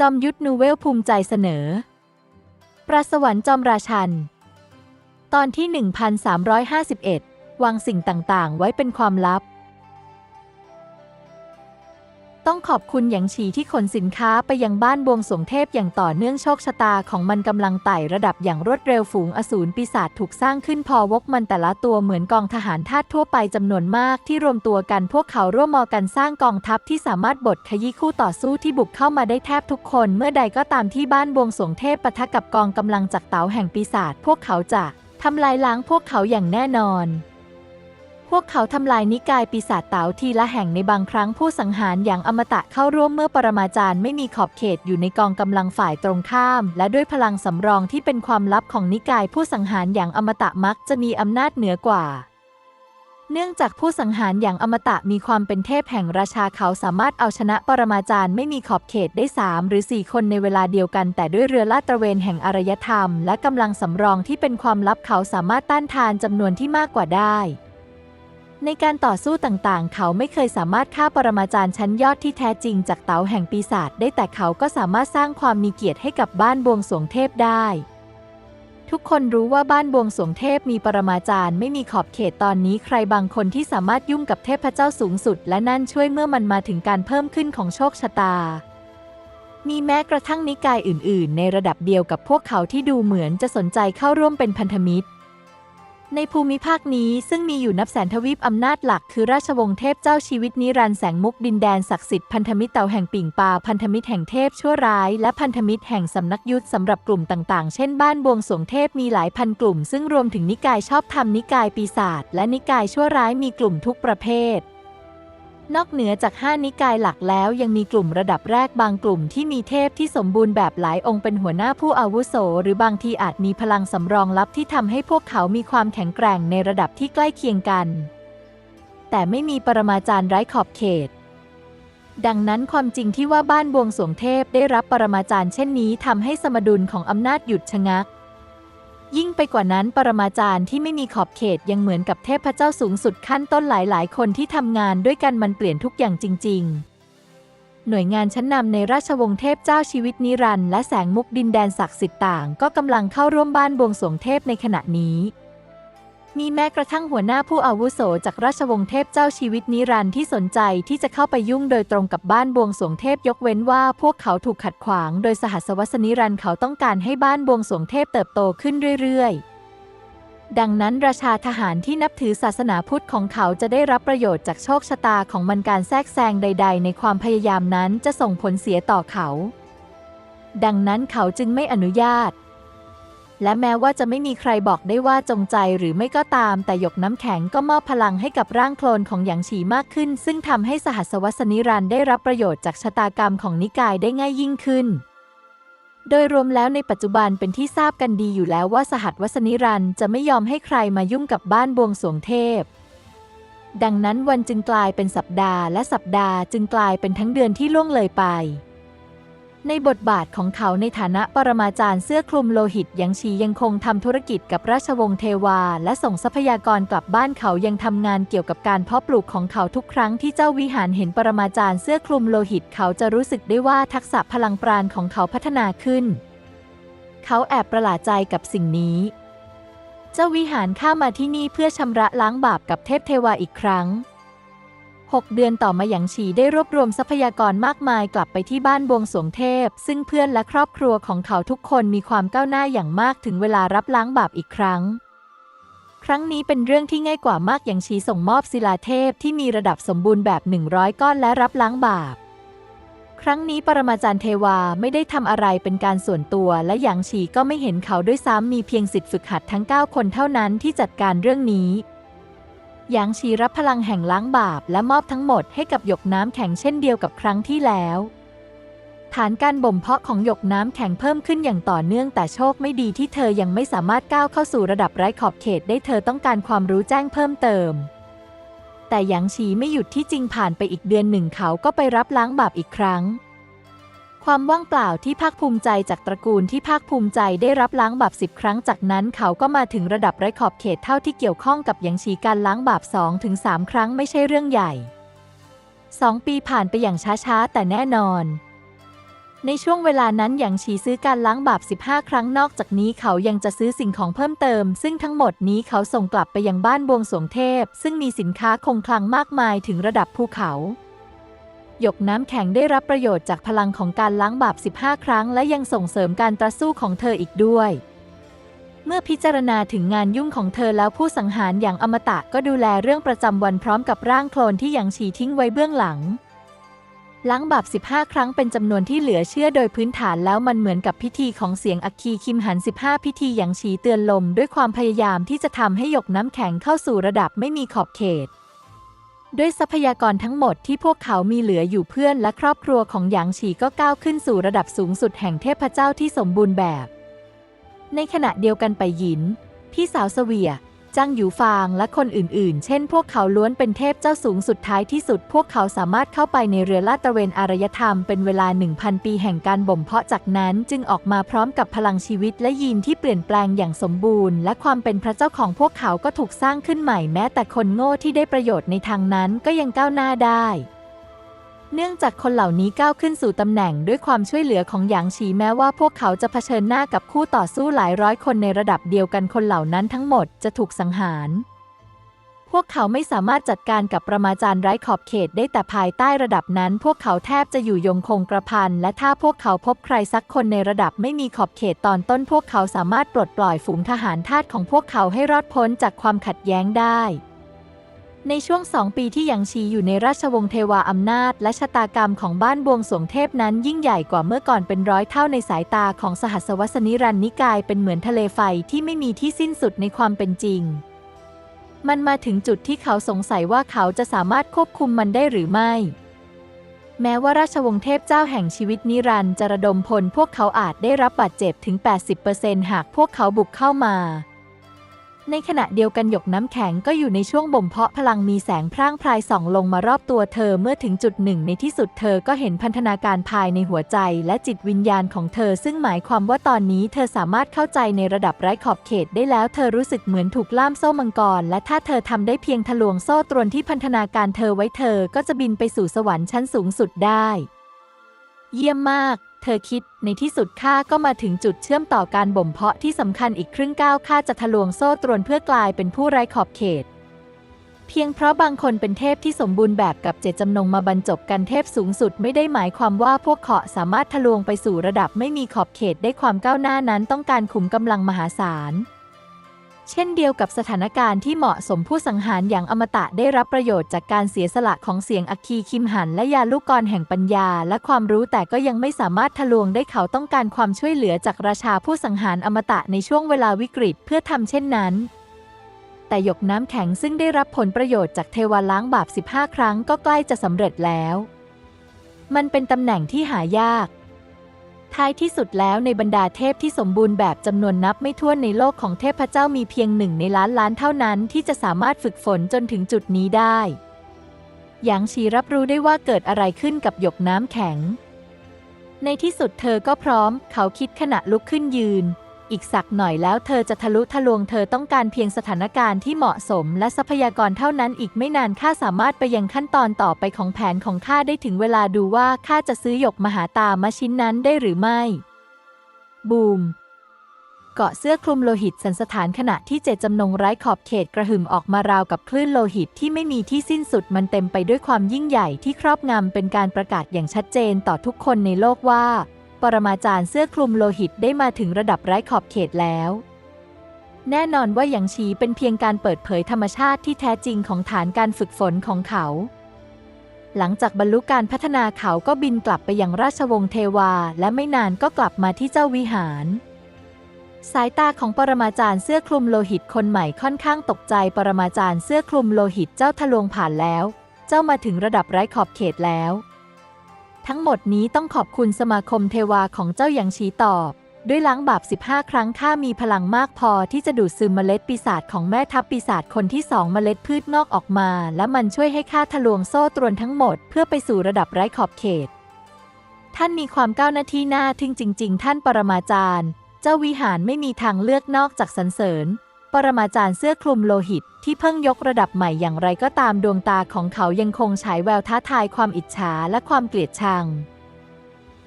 จอมยุทธนูเวลภูมิใจเสนอ ประสวรรค์จอมราชัน ตอนที่ 1351 วางสิ่งต่างๆ ไว้เป็นความลับ ต้องขอบคุณหยางฉีที่ขนสินค้าไปยังบ้านบวงสวงเทพอย่างต่อเนื่องโชคชะตาของมันกำลังไต่ระดับอย่างรวดเร็วฝูงอสูรปีศาจถูกสร้างขึ้นพอวกมันแต่ละตัวเหมือนกองทหารทาสทั่วไปจำนวนมากที่รวมตัวกันพวกเขาร่วมมอกันสร้างกองทัพที่สามารถบดขยี้คู่ต่อสู้ที่บุกเข้ามาได้แทบทุกคนเมื่อใดก็ตามที่บ้านบวงสวงเทพปะทะกับกองกำลังจากเต๋าแห่งปีศาจพวกเขาจะทำลายล้างพวกเขาอย่างแน่นอน พวกเขาทำลายนิกายปีศาจเต๋าทีละแห่งในบางครั้งผู้สังหารอย่างอมตะเข้าร่วมเมื่อปรมาจารย์ไม่มีขอบเขตอยู่ในกองกำลังฝ่ายตรงข้าม และด้วยพลังสำรองที่เป็นความลับของนิกายผู้สังหารอย่างอมตะมักจะมีอำนาจเหนือกว่า เนื่องจากผู้สังหารอย่างอมตะมีความเป็นเทพแห่งราชาเขาสามารถเอาชนะปรมาจารย์ไม่มีขอบเขตได้ 3 หรือ 4 คนในเวลาเดียวกัน แต่ด้วยเรือลาดตระเวนแห่งอารยธรรม และกำลังสำรองที่เป็นความลับเขาสามารถต้านทานจำนวนที่มากกว่าได้ ในการต่อสู้ต่างๆ เขาไม่เคยสามารถฆ่าปรมาจารย์ชั้นยอดที่แท้จริงจากเต๋าแห่งปีศาจได้แต่เขาก็สามารถสร้างความมีเกียรติให้กับบ้านบวงสรวงเทพได้ ทุกคนรู้ว่าบ้านบวงสรวงเทพมีปรมาจารย์ไม่มีขอบเขตตอนนี้ใครบางคนที่สามารถยุ่งกับเทพเจ้าสูงสุด และนั่นช่วยเมื่อมันมาถึงการเพิ่มขึ้นของโชคชะตา มีแม้กระทั่งนิกายอื่น ๆ ในระดับเดียวกับพวกเขาที่ดูเหมือนจะสนใจเข้าร่วมเป็นพันธมิตร ในภูมิภาคนี้ซึ่งมีอยู่นับแสนทวีปอำนาจหลักคือราชวงศ์เทพเจ้าชีวิตนิรันดร์แสงมุกดินแดนศักดิ์สิทธิ์พันธมิตรเต่าแห่งปิ่งปาพันธมิตรแห่งเทพชั่วร้าย และพันธมิตรแห่งสำนักยุทธสำหรับกลุ่มต่างๆ เช่นบ้านบวงสวงเทพมีหลายพันกลุ่ม ซึ่งรวมถึงนิกายชอบธรรมนิกายปีศาจและนิกายชั่วร้ายมีกลุ่มทุกประเภท นอกเหนือจาก 5 นิกายหลักแล้วยังมีกลุ่มระดับแรกบางกลุ่มที่มีเทพที่สมบูรณ์แบบหลายองค์เป็นหัวหน้าผู้อาวุโส หรือบางทีอาจมีพลังสำรองลับที่ทำให้พวกเขามีความแข็งแกร่งในระดับที่ใกล้เคียงกัน แต่ไม่มีปรมาจารย์ไร้ขอบเขต ดังนั้นความจริงที่ว่าบ้านบวงสรวงเทพได้รับปรมาจารย์เช่นนี้ทำให้สมดุลของอำนาจหยุดชะงัก ยิ่งไปกว่านั้นปรมาจารย์ที่ไม่มีขอบเขตยังเหมือนกับเทพเจ้าสูงสุดขั้นต้นหลายๆ คนที่ทำงานด้วยกันมันเปลี่ยนทุกอย่างจริง ๆ หน่วยงานชั้นนำในราชวงศ์เทพเจ้าชีวิตนิรันดร์และแสงมุกดินแดนศักดิ์สิทธิ์ต่าง ก็กำลังเข้าร่วมบ้านบวงสรวงเทพในขณะนี้ มีแม้กระทั่งหัวหน้าผู้อาวุโสจากราชวงศ์เทพเจ้าชีวิตนิรันดร์ที่สนใจที่จะเข้าไปยุ่งโดยตรงกับบ้านบวงสวงเทพยกเว้นว่าพวกเขาถูกขัดขวางโดยสหัสวสนิรันดร์เขาต้องการให้บ้านบวงสวงเทพเติบโตขึ้นเรื่อยๆ ดังนั้นราชาทหารที่นับถือศาสนาพุทธของเขาจะได้รับประโยชน์จากโชคชะตาของมันการแทรกแซงใด ๆ ในความพยายามนั้นจะส่งผลเสียต่อเขา ดังนั้นเขาจึงไม่อนุญาต และแม้ว่าจะไม่มีใครบอกได้ว่าจงใจหรือไม่ก็ตาม แต่หยกน้ำแข็งก็มอบพลังให้กับร่างโคลนของหยางฉีมากขึ้น ซึ่งทำให้สหัสวสนิรันได้รับประโยชน์จากชะตากรรมของนิกายได้ง่ายยิ่งขึ้น โดยรวมแล้วในปัจจุบันเป็นที่ทราบกันดีอยู่แล้วว่าสหัสวสนิรันจะไม่ยอมให้ใครมายุ่งกับบ้านบวงสวงเทพ ดังนั้นวันจึงกลายเป็นสัปดาห์และสัปดาห์จึงกลายเป็นทั้งเดือนที่ล่วงเลยไป ในบทบาทของเขาในฐานะปรมาจารย์เสื้อคลุมโลหิตยังชียังคงทำธุรกิจกับราชวงศ์เทวา และส่งทรัพยากรกลับบ้านเขายังทำงานเกี่ยวกับการเพาะปลูกของเขาทุกครั้งที่เจ้าวิหารเห็นปรมาจารย์เสื้อคลุมโลหิต เขาจะรู้สึกได้ว่าทักษะพลังปราณของเขาพัฒนาขึ้น เขาแอบประหลาดใจกับสิ่งนี้ เจ้าวิหารข้ามาที่นี่เพื่อชำระล้างบาปกับเทพเทวาอีกครั้ง 6 เดือนต่อมาหยางฉีได้รวบรวมทรัพยากรมากมายกลับไปที่บ้านบวงสวงเทพ ซึ่งเพื่อนและครอบครัวของเขาทุกคนมีความก้าวหน้าอย่างมากถึงเวลารับล้างบาปอีกครั้ง ครั้งนี้เป็นเรื่องที่ง่ายกว่ามากหยางฉีส่งมอบศิลาเทพที่มีระดับสมบูรณ์แบบ 100 ก้อนและรับล้างบาป ครั้งนี้ปรมาจารย์เทวาไม่ได้ทำอะไรเป็นการส่วนตัวและหยางฉีก็ไม่เห็นเขาด้วยซ้ำมีเพียงสิทธิฝึกหัดทั้ง 9 คนเท่านั้นที่จัดการเรื่องนี้ หยางชีรับพลังแห่งล้างบาปและมอบทั้งหมดให้กับหยกน้ำแข็งเช่นเดียวกับครั้งที่แล้ว ฐานการบ่มเพาะของหยกน้ำแข็งเพิ่มขึ้นอย่างต่อเนื่องแต่โชคไม่ดีที่เธอยังไม่สามารถก้าวเข้าสู่ระดับไร้ขอบเขตได้เธอต้องการความรู้แจ้งเพิ่มเติม แต่หยางชีไม่หยุดที่จริงผ่านไปอีกเดือนหนึ่งเขาก็ไปรับล้างบาปอีกครั้ง ความว่างเปล่าที่ภาคภูมิใจจากตระกูลที่ภาคภูมิใจได้รับล้างบาปสิบครั้งจากนั้นเขาก็มาถึงระดับไร้ขอบเขตเท่าที่เกี่ยวข้องกับหยางชีการล้างบาป2-3ถึงครั้งไม่ใช่เรื่องใหญ่ 2 ปีผ่านไปอย่างช้าๆ แต่แน่นอน ในช่วงเวลานั้นหยางฉีซื้อการล้างบาป15 ครั้งนอกจากนี้เขายังจะซื้อสิ่งของเพิ่มเติม ซึ่งทั้งหมดนี้เขาส่งกลับไปยังบ้านบวงสวงเทพ ซึ่งมีสินค้าคงคลังมากมายถึงระดับภูเขา หยกน้ำแข็งได้รับประโยชน์จากพลังของการล้างบาป 15 ครั้ง และยังส่งเสริมการต่อสู้ของเธออีกด้วย เมื่อพิจารณาถึงงานยุ่งของเธอแล้วผู้สังหารอย่างอมตะก็ดูแลเรื่องประจำวันพร้อมกับร่างโคลนที่ยางฉีทิ้งไว้เบื้องหลัง ล้างบาป 15 ครั้งเป็นจำนวนที่เหลือเชื่อโดยพื้นฐานแล้วมันเหมือนกับพิธีของเสียงอัคคีคิมหัน 15 พิธีอย่างฉีเตือนลม ด้วยความพยายามที่จะทำให้หยกน้ำแข็งเข้าสู่ระดับไม่มีขอบเขต ด้วยทรัพยากรทั้งหมดที่พวกเขามีเหลืออยู่เพื่อนและครอบครัวของหยางฉีก็ก้าวขึ้นสู่ระดับสูงสุดแห่งเทพเจ้าที่สมบูรณ์แบบ ในขณะเดียวกันไปหยิน พี่สาวเสวีย จ้างหยูฟางและคนอื่นๆ เช่นพวกเขาล้วนเป็นเทพเจ้าสูงสุดท้ายที่สุด พวกเขาสามารถเข้าไปในเรือลาดตระเวนอารยธรรมเป็นเวลา 1,000 ปีแห่งการบ่มเพาะจากนั้นจึงออกมาพร้อมกับพลังชีวิตและยีนที่เปลี่ยนแปลงอย่างสมบูรณ์ และความเป็นพระเจ้าของพวกเขาก็ถูกสร้างขึ้นใหม่แม้แต่คนโง่ที่ได้ประโยชน์ในทางนั้นก็ยังก้าวหน้าได้ เนื่องจากคนเหล่านี้ก้าวขึ้นสู่ตำแหน่งด้วยความช่วยเหลือของหยางฉีแม้ว่าพวกเขาจะเผชิญหน้ากับคู่ต่อสู้หลายร้อยคนในระดับเดียวกันคนเหล่านั้นทั้งหมดจะถูกสังหาร พวกเขาไม่สามารถจัดการกับประมาจารย์ไร้ขอบเขตได้แต่ภายใต้ระดับนั้น พวกเขาแทบจะอยู่ยงคงกระพันและถ้าพวกเขาพบใครสักคนในระดับไม่มีขอบเขตตอนต้น พวกเขาสามารถปลดปล่อยฝูงทหารทาสของพวกเขาให้รอดพ้นจากความขัดแย้งได้ ในช่วงสองปีที่หยางชีอยู่ในราชวงศ์เทวาอำนาจ และชะตากรรมของบ้านบวงสวงเทพนั้นยิ่งใหญ่กว่าเมื่อก่อนเป็นร้อยเท่าในสายตาของสหัสวสนิรันนิกายเป็นเหมือนทะเลไฟที่ไม่มีที่สิ้นสุดในความเป็นจริง มันมาถึงจุดที่เขาสงสัยว่าเขาจะสามารถควบคุมมันได้หรือไม่ แม้ว่าราชวงศ์เทพเจ้าแห่งชีวิตนิรันดร์จะระดมพลพวกเขาอาจได้รับบาดเจ็บถึง 80%หากพวกเขาบุกเข้ามา ในขณะเดียวกันหยกน้ำแข็งก็อยู่ในช่วงบ่มเพาะพลังมีแสงพร่างพรายส่องลงมารอบตัวเธอเมื่อถึงจุดหนึ่งในที่สุดเธอก็เห็นพันธนาการภายในหัวใจและจิตวิญญาณของเธอ ซึ่งหมายความว่าตอนนี้เธอสามารถเข้าใจในระดับไร้ขอบเขตได้แล้วเธอรู้สึกเหมือนถูกล่ามโซ่มังกร และถ้าเธอทำได้เพียงทะลวงโซ่ตรวนที่พันธนาการเธอไว้เธอก็จะบินไปสู่สวรรค์ชั้นสูงสุดได้ เยี่ยมมาก เธอคิดในที่สุดข้าก็มาถึงจุดเชื่อมต่อการบ่มเพาะที่สำคัญอีกครึ่งก้าวข้าจะทะลวงโซ่ตรวนเพื่อกลายเป็นผู้ไร้ขอบเขต เพียงเพราะบางคนเป็นเทพที่สมบูรณ์แบบกับเจตจำนงมาบรรจบกันเทพสูงสุดไม่ได้หมายความว่าพวกเขาสามารถทะลวงไปสู่ระดับไม่มีขอบเขตได้ความก้าวหน้านั้นต้องการขุมกำลังมหาศาล เช่นเดียวกับสถานการณ์ที่เหมาะสมผู้สังหารอย่างอมตะได้รับประโยชน์จากการเสียสละของเสียงอัคคีคิมหัน และยาลูกกรแห่งปัญญา และความรู้แต่ก็ยังไม่สามารถทะลวงได้เขาต้องการความช่วยเหลือจากราชาผู้สังหารอมตะในช่วงเวลาวิกฤตเพื่อทำเช่นนั้น แต่หยกน้ำแข็งซึ่งได้รับผลประโยชน์จากเทวาล้างบาป 15 ครั้งก็ใกล้จะสำเร็จแล้ว มันเป็นตำแหน่งที่หายาก ท้ายที่สุดแล้วในบรรดาเทพที่สมบูรณ์แบบจำนวนนับไม่ถ้วนในโลกของเทพเจ้ามีเพียงหนึ่งในล้านล้านเท่านั้นที่จะสามารถฝึกฝนจนถึงจุดนี้ได้หยางชีรับรู้ได้ว่าเกิดอะไรขึ้นกับหยกน้ำแข็ง ในที่สุดเธอก็พร้อม เขาคิดขณะลุกขึ้นยืน อีกสักหน่อยแล้วเธอจะทะลุทะลวงเธอต้องการเพียงสถานการณ์ที่เหมาะสม และทรัพยากรเท่านั้นอีกไม่นานข้าสามารถไปยังขั้นตอนต่อไปของแผนของข้าได้ถึงเวลาดูว่าข้าจะซื้อหยกมหาตามะชิ้นนั้นได้หรือไม่ บูมเกาะเสื้อคลุมโลหิตสันสถานขณะที่เจตจำนงไร้ขอบเขตกระหึ่มออกมาราวกับคลื่นโลหิตที่ไม่มีที่สิ้นสุดมันเต็มไปด้วยความยิ่งใหญ่ที่ครอบงำเป็นการประกาศอย่างชัดเจนต่อทุกคนในโลกว่า รมาจารย์เสื้อคลุมโลหิตได้มาถึงระดับไร้ขอบเขตแล้ว แน่นอนว่าหยางชีเป็นเพียงการเปิดเผยธรรมชาติที่แท้จริงของฐานการฝึกฝนของเขา หลังจากบรรลุการพัฒนาเขาก็บินกลับไปยังราชวงศ์เทวา และไม่นานก็กลับมาที่เจ้าวิหารสายตาของปรมาจารย์เสื้อคลุมโลหิตคนใหม่ค่อนข้างตกใจปรมาจารย์เสื้อคลุมโลหิตเจ้าทะลวงผ่านแล้ว เจ้ามาถึงระดับไร้ขอบเขตแล้ว ทั้งหมดนี้ต้องขอบคุณสมาคมเทวาของเจ้าหยางชีตอบ ด้วยล้างบาป 15 ครั้งข้ามีพลังมากพอที่จะดูดซึมเมล็ดปีศาจของแม่ทัพปีศาจคนที่สองเมล็ดพืชงอกออกมา และมันช่วยให้ข้าทะลวงโซ่ตรวนทั้งหมด เพื่อไปสู่ระดับไร้ขอบเขต ท่านมีความก้าวหน้าที่น่าทึ่งจริง ๆ ท่านปรมาจารย์ เจ้าวิหารไม่มีทางเลือกนอกจากสรรเสริญ รมาจารย์เสื้อคลุมโลหิต ที่เพิ่งยกระดับใหม่อย่างไรก็ตามดวงตาของเขายังคงฉายแววท้าทายความอิจฉาและความเกลียดชัง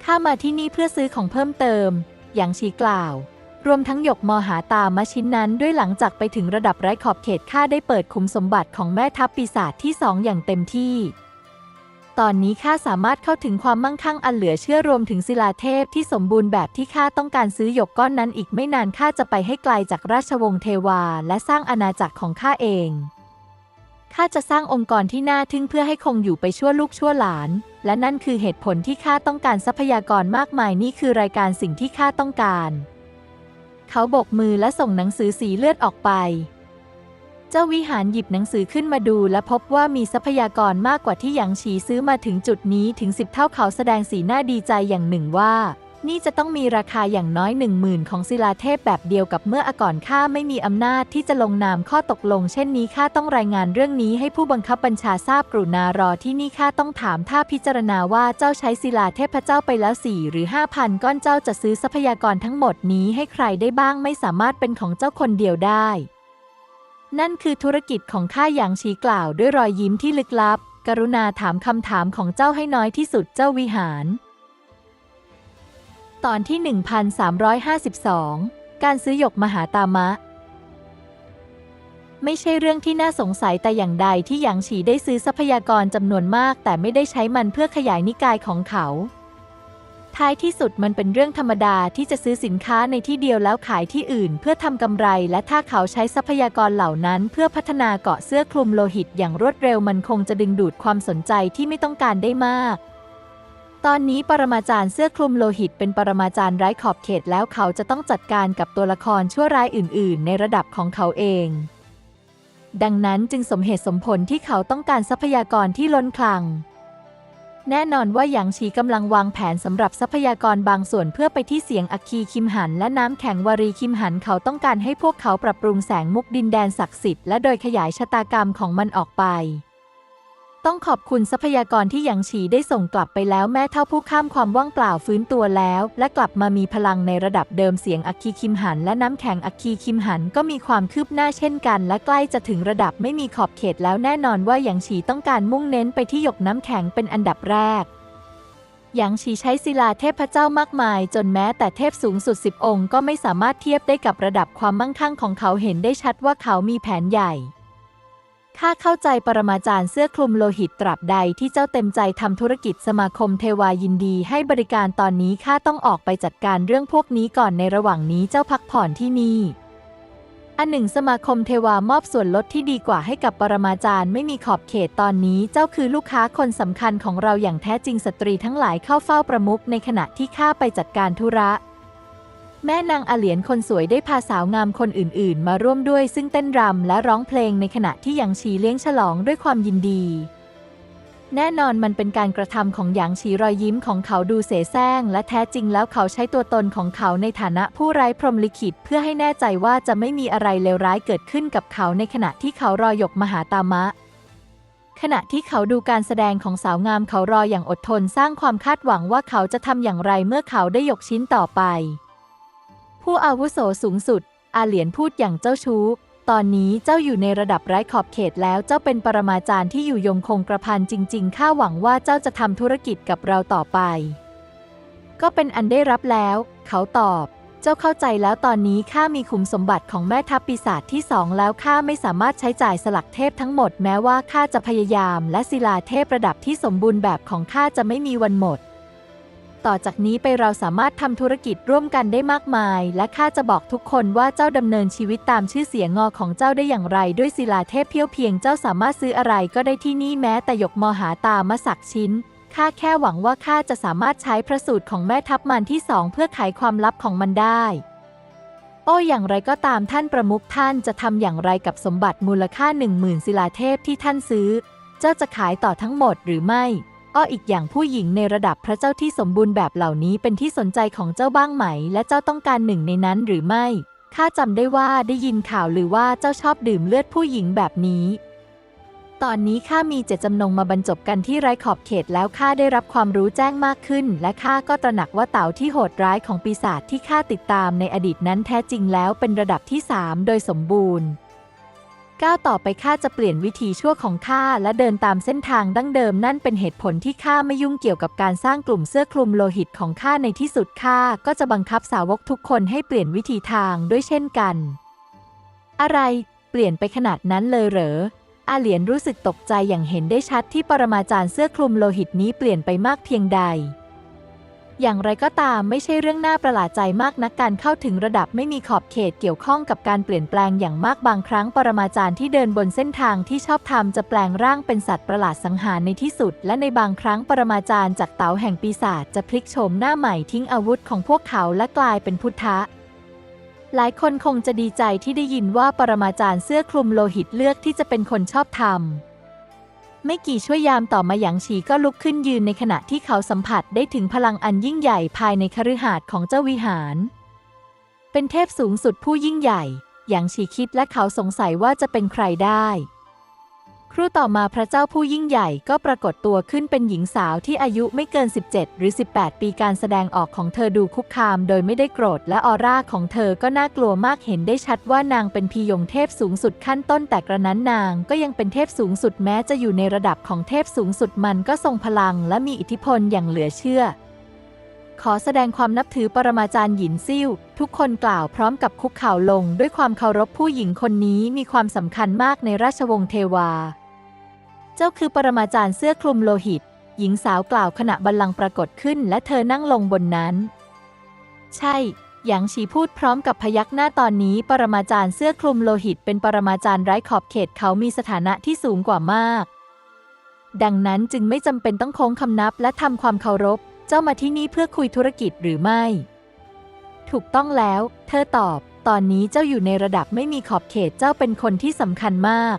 ข้ามาที่นี่เพื่อซื้อของเพิ่มเติม อย่างชี้กล่าว รวมทั้งหยกมอหาตามะชิ้นนั้นด้วยหลังจากไปถึงระดับไร้ขอบเขตข้าได้เปิดคุมสมบัติของแม่ทัพปีศาจที่สองอย่างเต็มที่ ตอนนี้ข้าสามารถเข้าถึงความมั่งคั่งอันเหลือเชื่อรวมถึงศิลาเทพที่สมบูรณ์แบบที่ข้าต้องการซื้อหยกก้อนนั้นอีกไม่นานข้าจะไปให้ไกลจากราชวงศ์เทวา และสร้างอาณาจักรของข้าเองข้าจะสร้างองค์กรที่น่าทึ่งเพื่อให้คงอยู่ไปชั่วลูกชั่วหลาน และนั่นคือเหตุผลที่ข้าต้องการทรัพยากรมากมายนี่คือรายการสิ่งที่ข้าต้องการ เขาโบกมือและส่งหนังสือสีเลือดออกไป เจ้าวิหารหยิบหนังสือขึ้นมาดูและพบว่ามีทรัพยากรมากกว่าที่หยางฉีซื้อมาถึงจุดนี้ถึงสิบเท่าเขาแสดงสีหน้าดีใจอย่างหนึ่งว่า นี่จะต้องมีราคาอย่างน้อยหนึ่งหมื่นของศิลาเทพแบบเดียวกับเมื่ออก่อนข้าไม่มีอำนาจที่จะลงนามข้อตกลง เช่นนี้ข้าต้องรายงานเรื่องนี้ให้ผู้บังคับบัญชาทราบกรุณารอที่นี่ข้าต้องถามถ้าพิจารณาว่าเจ้าใช้ศิลาเทพเจ้าไปแล้วสี่หรือห้าพันก้อนเจ้าจะซื้อทรัพยากรทั้งหมดนี้ให้ใครได้บ้างไม่สามารถเป็นของเจ้าคนเดียวได้ นั่นคือธุรกิจของข้าอย่างชี้กล่าวด้วยรอยยิ้มที่ลึกลับ กรุณาถามคำถามของเจ้าให้น้อยที่สุดเจ้าวิหาร ตอนที่ 1352 การซื้อหยกมหาตามะ ไม่ใช่เรื่องที่น่าสงสัยแต่อย่างใดที่หยางฉีได้ซื้อทรัพยากรจำนวนมาก แต่ไม่ได้ใช้มันเพื่อขยายนิกายของเขา ท้ายที่สุดมันเป็นเรื่องธรรมดาที่จะซื้อสินค้าในที่เดียวแล้วขายที่อื่น เพื่อทำกำไร และถ้าเขาใช้ทรัพยากรเหล่านั้น เพื่อพัฒนาเกาะเสื้อคลุมโลหิตอย่างรวดเร็วมันคงจะดึงดูดความสนใจที่ไม่ต้องการได้มาก ตอนนี้ปรมาจารย์เสื้อคลุมโลหิตเป็นปรมาจารย์ไร้ขอบเขตแล้วเขาจะต้องจัดการกับตัวละครชั่วร้ายอื่น ๆ ในระดับของเขาเองดังนั้นจึงสมเหตุสมผลที่เขาต้องการทรัพยากรที่ล้นคลัง แน่นอนว่าหยางชีกำลังวางแผนสำหรับทรัพยากรบางส่วนเพื่อไปที่เสียงอัคคีคิมหัน และน้ำแข็งวารีคิมหันเขาต้องการให้พวกเขาปรับปรุงแสงมุกดินแดนศักดิ์สิทธิ์และโดยขยายชะตากรรมของมันออกไป ต้องขอบคุณทรัพยากรที่หยางฉีได้ส่งกลับไปแล้วแม้เท่าผู้ข้ามความว่างเปล่าฟื้นตัวแล้ว และกลับมามีพลังในระดับเดิมเสียงอัคคีคิมหัน และน้ำแข็งอัคคีคิมหันก็มีความคืบหน้าเช่นกัน และใกล้จะถึงระดับไม่มีขอบเขตแล้วแน่นอนว่าหยางฉีต้องการมุ่งเน้นไปที่หยกน้ำแข็งเป็นอันดับแรกหยางฉีใช้ศิลาเทพเจ้ามากมาย จนแม้แต่เทพสูงสุดสิบองค์ก็ไม่สามารถเทียบได้กับระดับความมั่งคั่งของเขาเห็นได้ชัดว่าเขามีแผนใหญ่ ข้าเข้าใจปรมาจารย์เสื้อคลุมโลหิตตราบใดที่เจ้าเต็มใจทำธุรกิจสมาคมเทวายินดีให้บริการตอนนี้ข้าต้องออกไปจัดการเรื่องพวกนี้ก่อนในระหว่างนี้เจ้าพักผ่อนที่นี่ อันหนึ่งสมาคมเทวามอบส่วนลดที่ดีกว่าให้กับปรมาจารย์ไม่มีขอบเขตตอนนี้เจ้าคือลูกค้าคนสำคัญของเราอย่างแท้จริงสตรีทั้งหลายเข้าเฝ้าประมุขในขณะที่ข้าไปจัดการธุระ แม่นางอาเหลียนคนสวยได้พาสาวงามคนอื่นๆ มาร่วมด้วยซึ่งเต้นรำและร้องเพลงในขณะที่หยางชีเลี้ยงฉลองด้วยความยินดี แน่นอนมันเป็นการกระทำของหยางชีรอยยิ้มของเขาดูเสแสร้ง และแท้จริงแล้วเขาใช้ตัวตนของเขาในฐานะผู้ไร้พรหมลิขิต เพื่อให้แน่ใจว่าจะไม่มีอะไรเลวร้ายเกิดขึ้นกับเขาในขณะที่เขารอหยกมหาตามะขณะที่เขาดูการแสดงของสาวงามเขารออย่างอดทนสร้างความคาดหวังว่าเขาจะทำอย่างไรเมื่อเขาได้หยกชิ้นต่อไป ผู้อาวุโสสูงสุด อาเหลียนพูดอย่างเจ้าชู้ ตอนนี้เจ้าอยู่ในระดับไร้ขอบเขตแล้วเจ้าเป็นปรมาจารย์ที่อยู่ยงคงกระพันจริง ๆ ข้าหวังว่าเจ้าจะทำธุรกิจกับเราต่อไป ก็เป็นอันได้รับแล้ว เขาตอบเจ้าเข้าใจแล้วตอนนี้ข้ามีขุมสมบัติของแม่ทัพปีศาจที่สองแล้วข้าไม่สามารถใช้จ่ายสลักเทพทั้งหมดแม้ว่าข้าจะพยายามและศิลาเทพระดับที่สมบูรณ์แบบของข้าจะไม่มีวันหมด ต่อจากนี้ไปเราสามารถทำธุรกิจร่วมกันได้มากมาย และข้าจะบอกทุกคนว่าเจ้าดำเนินชีวิตตามชื่อเสียงงอของเจ้าได้อย่างไร ด้วยศิลาเทพเพียวเพียงเจ้าสามารถซื้ออะไรก็ได้ที่นี่แม้แต่หยกมอหาตามะสักชิ้นข้าแค่หวังว่าข้าจะสามารถใช้พระสูตรของแม่ทัพมันที่สองเพื่อไขความลับของมันได้ โอ้อย่างไรก็ตามท่านประมุขท่านจะทำอย่างไรกับสมบัติมูลค่าหนึ่งหมื่นศิลาเทพที่ท่านซื้อ เจ้าจะขายต่อทั้งหมดหรือไม่ อ้ออีกอย่างผู้หญิงในระดับพระเจ้าที่สมบูรณ์แบบเหล่านี้เป็นที่สนใจของเจ้าบ้างไหม และเจ้าต้องการหนึ่งในนั้นหรือไม่ ข้าจำได้ว่าได้ยินข่าวหรือว่าเจ้าชอบดื่มเลือดผู้หญิงแบบนี้ ตอนนี้ข้ามีเจตจำนงมาบรรจบกันที่ไร้ขอบเขตแล้วข้าได้รับความรู้แจ้งมากขึ้น และข้าก็ตระหนักว่าเต่าที่โหดร้ายของปีศาจที่ข้าติดตามในอดีตนั้นแท้จริงแล้วเป็นระดับที่สามโดยสมบูรณ์ ก้าวต่อไปข้าจะเปลี่ยนวิธีชั่วของข้าและเดินตามเส้นทางดั้งเดิมนั่นเป็นเหตุผลที่ข้าไม่ยุ่งเกี่ยวกับการสร้างกลุ่มเสื้อคลุมโลหิตของข้าในที่สุดข้าก็จะบังคับสาวกทุกคนให้เปลี่ยนวิธีทางด้วยเช่นกัน อะไรเปลี่ยนไปขนาดนั้นเลยเหรออาเหลียนรู้สึกตกใจอย่างเห็นได้ชัดที่ปรมาจารย์เสื้อคลุมโลหิตนี้เปลี่ยนไปมากเพียงใด อย่างไรก็ตามไม่ใช่เรื่องน่าประหลาดใจมากนักการเข้าถึงระดับไม่มีขอบเขตเกี่ยวข้องกับการเปลี่ยนแปลงอย่างมากบางครั้งปรมาจารย์ที่เดินบนเส้นทางที่ชอบทำจะแปลงร่างเป็นสัตว์ประหลาดสังหารในที่สุด และในบางครั้งปรมาจารย์จากเต๋าแห่งปีศาจจะพลิกโฉมหน้าใหม่ทิ้งอาวุธของพวกเขาและกลายเป็นพุทธะหลายคนคงจะดีใจที่ได้ยินว่าปรมาจารย์เสื้อคลุมโลหิตเลือกที่จะเป็นคนชอบธรรม ไม่กี่ชั่วยามต่อมาหยางฉีก็ลุกขึ้นยืนในขณะที่เขาสัมผัสได้ถึงพลังอันยิ่งใหญ่ภายในคฤหาสน์ของเจ้าวิหาร เป็นเทพสูงสุดผู้ยิ่งใหญ่ หยางฉีคิดและเขาสงสัยว่าจะเป็นใครได้ ครู่ต่อมาพระเจ้าผู้ยิ่งใหญ่ก็ปรากฏตัวขึ้นเป็นหญิงสาวที่อายุไม่เกิน 17 หรือ 18 ปีการแสดงออกของเธอดูคุกคามโดยไม่ได้โกรธและออร่าของเธอก็น่ากลัวมากเห็นได้ชัดว่านางเป็นพียงเทพสูงสุดขั้นต้นแต่กระนั้นนางก็ยังเป็นเทพสูงสุดแม้จะอยู่ในระดับของเทพสูงสุดมันก็ทรงพลังและมีอิทธิพลอย่างเหลือเชื่อ ขอแสดงความนับถือปรมาจารย์หยินซิ่วทุกคนกล่าวพร้อมกับคุกเข่าลง ด้วยความเคารพผู้หญิงคนนี้มีความสำคัญมากในราชวงศ์เทวา จ้าคือปรมาจารย์เสื้อคลุมโลหิต หญิงสาวกล่าวขณะบัลลังก์ปรากฏขึ้น และเธอนั่งลงบนนั้น ใช่หยางฉีพูดพร้อมกับพยักหน้าตอนนี้ ปรมาจารย์เสื้อคลุมโลหิต เป็นปรมาจารย์ไร้ขอบเขตเขามีสถานะที่สูงกว่ามาก ดังนั้นจึงไม่จำเป็นต้องโค้งคำนับและทำความเคารพ เจ้ามาที่นี่เพื่อคุยธุรกิจหรือไม่ ถูกต้องแล้ว เธอตอบ ตอนนี้เจ้าอยู่ในระดับไม่มีขอบเขตเจ้าเป็นคนที่สำคัญมาก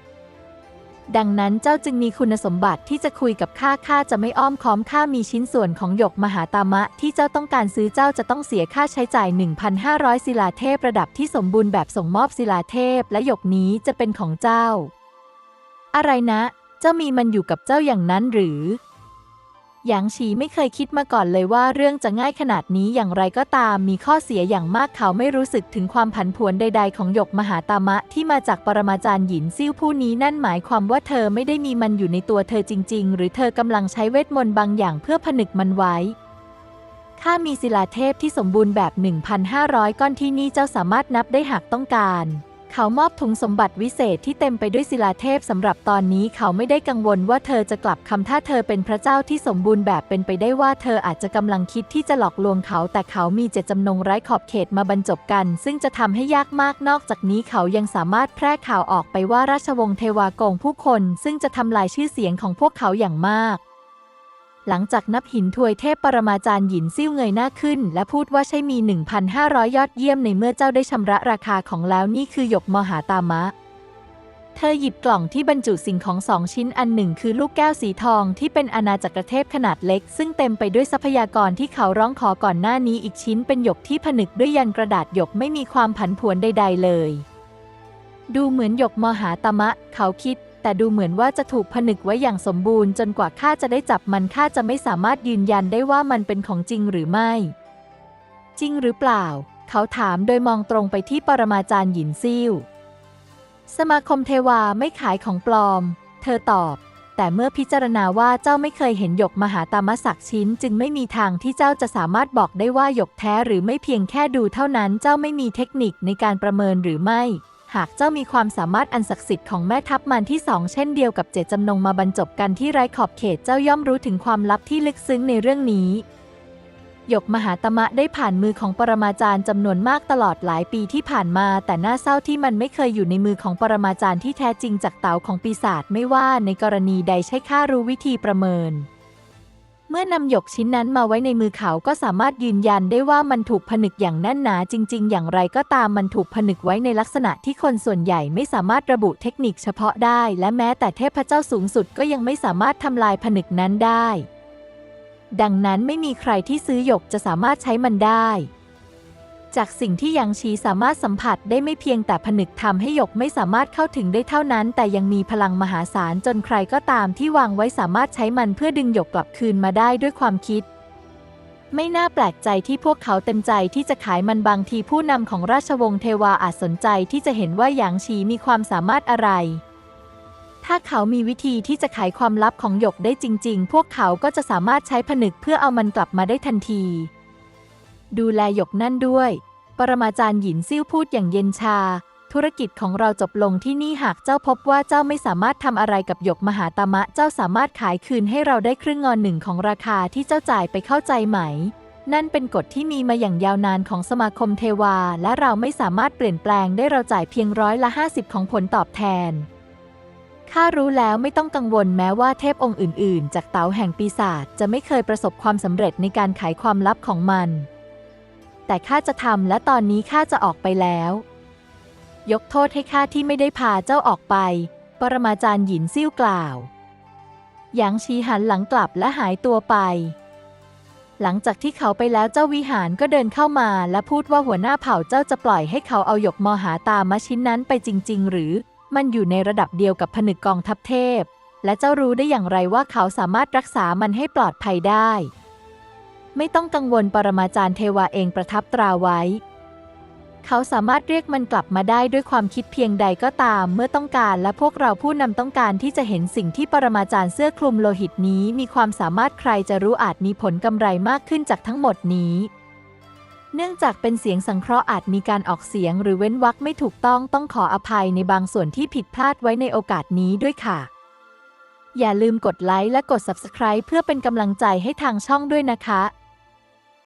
ดังนั้นเจ้าจึงมีคุณสมบัติที่จะคุยกับข้าข้าจะไม่อ้อมค้อมข้ามีชิ้นส่วนของหยกมหาตามะ ที่เจ้าต้องการซื้อเจ้าจะต้องเสียค่าใช้จ่าย 1,500 ศิลาเทพระดับที่สมบูรณ์แบบส่งมอบศิลาเทพ และหยกนี้จะเป็นของเจ้า อะไรนะ เจ้ามีมันอยู่กับเจ้าอย่างนั้นหรือ หยางฉีไม่เคยคิดมาก่อนเลยว่าเรื่องจะง่ายขนาดนี้อย่างไรก็ตามมีข้อเสียอย่างมากเขาไม่รู้สึกถึงความผันผวนใด ๆ ของหยกมหาตามะที่มาจากปรมาจารย์หยินซิ่วผู้นี้นั่นหมายความว่าเธอไม่ได้มีมันอยู่ในตัวเธอจริง ๆ หรือเธอกำลังใช้เวทมนต์บางอย่างเพื่อผนึกมันไว้ข้ามีศิลาเทพที่สมบูรณ์แบบ 1,500 ก้อนที่นี่เจ้าสามารถนับได้หากต้องการ เขามอบถุงสมบัติวิเศษที่เต็มไปด้วยศิลาเทพสำหรับตอนนี้เขาไม่ได้กังวลว่าเธอจะกลับคำถ้าเธอเป็นพระเจ้าที่สมบูรณ์แบบเป็นไปได้ว่าเธออาจจะกำลังคิดที่จะหลอกลวงเขา แต่เขามีเจตจำนงไร้ขอบเขตมาบรรจบกัน ซึ่งจะทำให้ยากมากนอกจากนี้เขายังสามารถแพร่ข่าวออกไปว่าราชวงศ์เทวาโกงผู้คน ซึ่งจะทำลายชื่อเสียงของพวกเขาอย่างมาก หลังจากนับหินถวยเทพปรมาจารย์หยินซิ่วเงยหน้าขึ้น และพูดว่าใช่มี 1,500 ยอดเยี่ยมในเมื่อเจ้าได้ชำระราคาของแล้วนี่คือหยกมหาตามะ เธอหยิบกล่องที่บรรจุสิ่งของสองชิ้นอันหนึ่งคือลูกแก้วสีทองที่เป็นอาณาจักรเทพขนาดเล็ก ซึ่งเต็มไปด้วยทรัพยากรที่เขาร้องขอก่อนหน้านี้อีกชิ้นเป็นหยกที่ผนึกด้วยยันกระดาษหยกไม่มีความผันผวนใด ๆ เลย ดูเหมือนหยกมหาตามะ เขาคิด แต่ดูเหมือนว่าจะถูกผนึกไว้อย่างสมบูรณ์จนกว่าข้าจะได้จับมันข้าจะไม่สามารถยืนยันได้ว่ามันเป็นของจริงหรือไม่ จริงหรือเปล่า เขาถามโดยมองตรงไปที่ปรมาจารย์หยินซิ่วสมาคมเทวาไม่ขายของปลอม เธอตอบ แต่เมื่อพิจารณาว่าเจ้าไม่เคยเห็นหยกมหาตามะสักชิ้น จึงไม่มีทางที่เจ้าจะสามารถบอกได้ว่าหยกแท้หรือไม่เพียงแค่ดูเท่านั้นเจ้าไม่มีเทคนิคในการประเมินหรือไม่ หากเจ้ามีความสามารถอันศักดิ์สิทธิ์ของแม่ทัพมันที่สองเช่นเดียวกับเจตจำนงมาบรรจบกันที่ไร้ขอบเขตเจ้าย่อมรู้ถึงความลับที่ลึกซึ้งในเรื่องนี้หยกมหาตมะได้ผ่านมือของปรมาจารย์จำนวนมากตลอดหลายปีที่ผ่านมา แต่น่าเศร้าที่มันไม่เคยอยู่ในมือของปรมาจารย์ที่แท้จริงจากเต๋าของปีศาจไม่ว่าในกรณีใดใช่ข้ารู้วิธีประเมิน เมื่อนำหยกชิ้นนั้นมาไว้ในมือเขาก็สามารถยืนยันได้ว่ามันถูกผนึกอย่างแน่นหนาจริง ๆ อย่างไรก็ตามมันถูกผนึกไว้ในลักษณะที่คนส่วนใหญ่ไม่สามารถระบุเทคนิคเฉพาะได้ และแม้แต่เทพเจ้าสูงสุดก็ยังไม่สามารถทำลายผนึกนั้นได้ ดังนั้นไม่มีใครที่ซื้อหยกจะสามารถใช้มันได้ จากสิ่งที่ยังชีสามารถสัมผัสได้ไม่เพียงแต่ผนึกทำให้หยกไม่สามารถเข้าถึงได้เท่านั้น แต่ยังมีพลังมหาศาลจนใครก็ตามที่วางไว้สามารถใช้มันเพื่อดึงหยกกลับคืนมาได้ด้วยความคิด ไม่น่าแปลกใจที่พวกเขาเต็มใจที่จะขายมันบางทีผู้นำของราชวงศ์เทวาอาจสนใจที่จะเห็นว่าหยางฉีมีความสามารถอะไร ถ้าเขามีวิธีที่จะขายความลับของหยกได้จริง ๆ พวกเขาก็จะสามารถใช้ผนึกเพื่อเอามันกลับมาได้ทันที ดูแลหยกนั่นด้วย ปรมาจารย์หยินซิ่วพูดอย่างเย็นชา ธุรกิจของเราจบลงที่นี่หากเจ้าพบว่าเจ้าไม่สามารถทำอะไรกับหยกมหาตามะ เจ้าสามารถขายคืนให้เราได้ครึ่งงอนหนึ่งของราคาที่เจ้าจ่ายไปเข้าใจไหม นั่นเป็นกฎที่มีมาอย่างยาวนานของสมาคมเทวา และเราไม่สามารถเปลี่ยนแปลงได้เราจ่ายเพียงร้อยละ50 ของผลตอบแทนข้ารู้แล้วไม่ต้องกังวลแม้ว่าเทพองค์อื่น ๆ จากเต๋าแห่งปีศาจจะไม่เคยประสบความสำเร็จในการไขความลับของมัน แต่ข้าจะทำและตอนนี้ข้าจะออกไปแล้ว ยกโทษให้ข้าที่ไม่ได้พาเจ้าออกไป ปรมาจารย์หยินซิ่วกล่าวหยางชีหันหลังกลับและหายตัวไป หลังจากที่เขาไปแล้วเจ้าวิหารก็เดินเข้ามาและพูดว่าหัวหน้าเผ่าเจ้าจะปล่อยให้เขาเอาหยกมอหาตามะชิ้นนั้นไปจริง ๆ หรือ มันอยู่ในระดับเดียวกับผนึกกองทัพเทพ และเจ้ารู้ได้อย่างไรว่าเขาสามารถรักษามันให้ปลอดภัยได้ ไม่ต้องกังวลปรมาจารย์เทวาเองประทับตราไว้ เขาสามารถเรียกมันกลับมาได้ด้วยความคิดเพียงใดก็ตาม เมื่อต้องการและพวกเราผู้นำต้องการที่จะเห็นสิ่งที่ปรมาจารย์เสื้อคลุมโลหิตนี้มีความสามารถใครจะรู้อาจมีผลกำไรมากขึ้นจากทั้งหมดนี้เนื่องจากเป็นเสียงสังเคราะห์อาจมีการออกเสียงหรือเว้นวรรคไม่ถูกต้องต้องขออภัยในบางส่วนที่ผิดพลาดไว้ในโอกาสนี้ด้วยค่ะ อย่าลืมกดไลค์และกด Subscribe เพื่อเป็นกำลังใจให้ทางช่องด้วยนะคะ